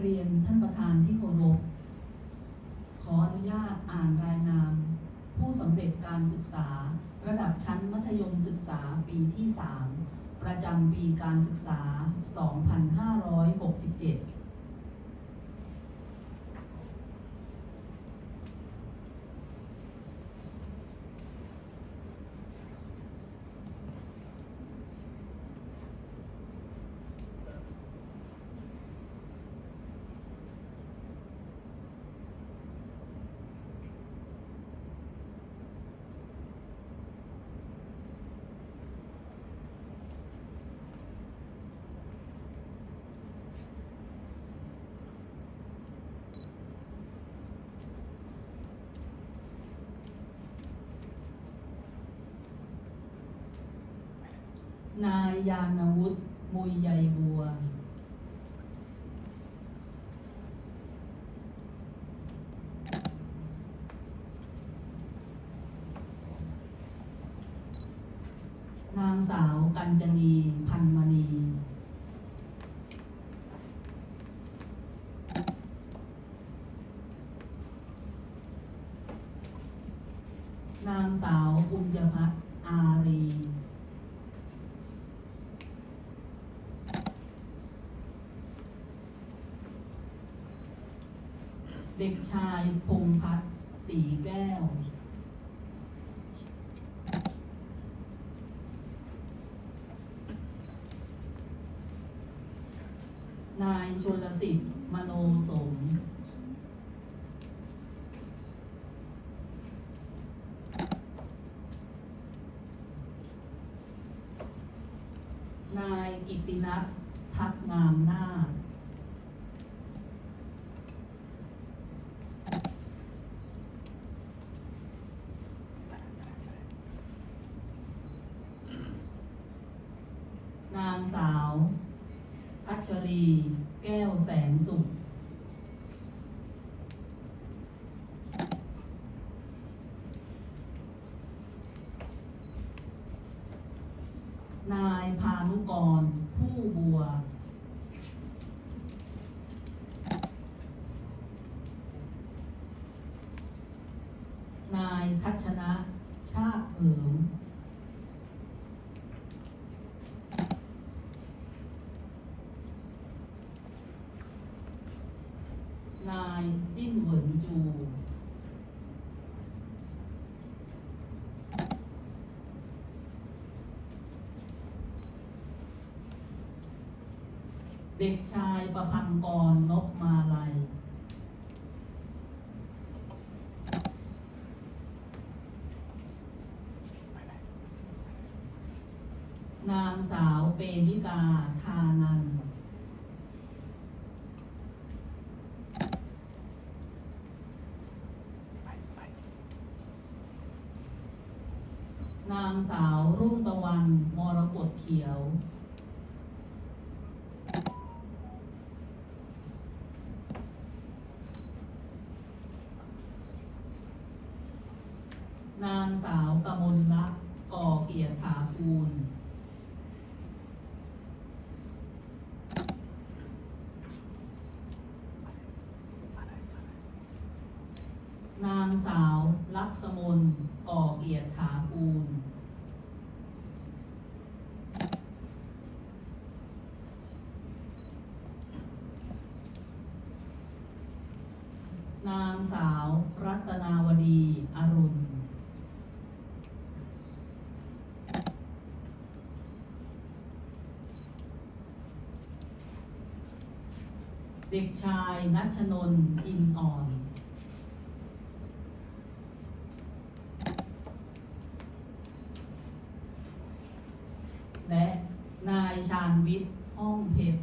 เรียนท่านประธานที่เคารพ ขออนุญาตอ่านรายนาม ผู้สำเร็จการศึกษา ระดับชั้นมัธยมศึกษาปีที่ 3 ประจำปีการศึกษา 2567 นายยานวุฒิมุยใยบัว นางสาวกัญจนีพันมณีนางสาวบุญจพัฒอารี เด็กชายพงพัฒน์สีแก้ว นายชลสิทธิ์มโนสม นายกิตินัททัดงามนาค นางสาว พัชรี แก้วแสงสุข นายพานุกร ผู้บัว นายทัชนะ ชาติเหิม นายจิ้นเหวินจู เด็กชายประพังกรนกมาลัย นางสาวเปมิกาทานัน นางสาวรุ่งตะวัน มรกตเขียว นางสาวกมลลักษ์ก่อเกียรติถาคูณนางสาว ลักษมนก่อเกียรติถาคูณนางสาวรัตนาวดีอรุณ เด็กชายนัชนนท์อินอ่อน และนาย ชาญวิทย์ห้องเพชร